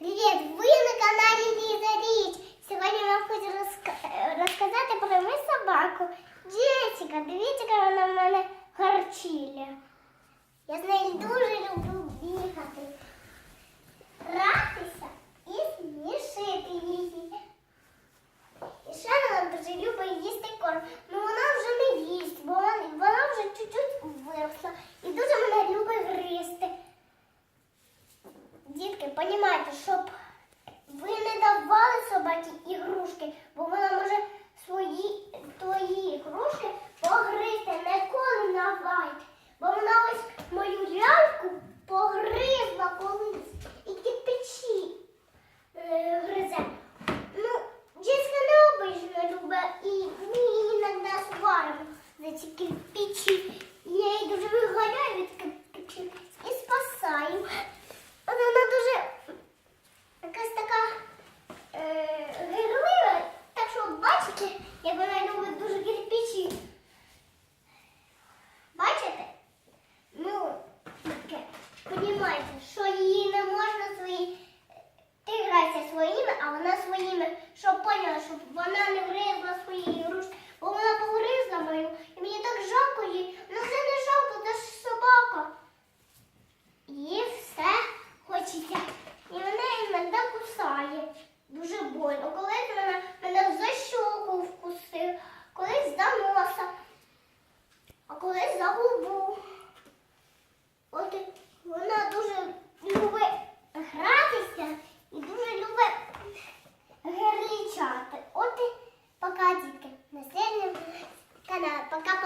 Привіт! Ви на каналі Ліза Річ. Сьогодні я вам хочу розка- е, розказати про мою собаку. Джесіка, дивіться, яка вона в мене гарчіля. Я з нею дуже люблю бігати, гратися і смішити її. І ще вона дуже любить їсти корм. Ну вона вже не їсть, бо вона, вона вже чуть-чуть виросла Дітки, щоб ви не давали собаці ігрушки, бо вона може свої твої ігрушки погризти, ніколи давайте. Бо вона ось мою ляльку погризла колись і кирпичі е, гризе. Ну, дітка не обично любить і ми іноді сваримо за ці кирпичі. Я її дуже виганяю від кирпичів і спасаю. Вона дуже якась така е, гирлива, так що бачите, як вона любить дуже кирпичі. Бачите? Ну, понімаєте, що її не можна свої. Ти грайся своїми, а вона своїми, щоб поняла, щоб вона не Là 干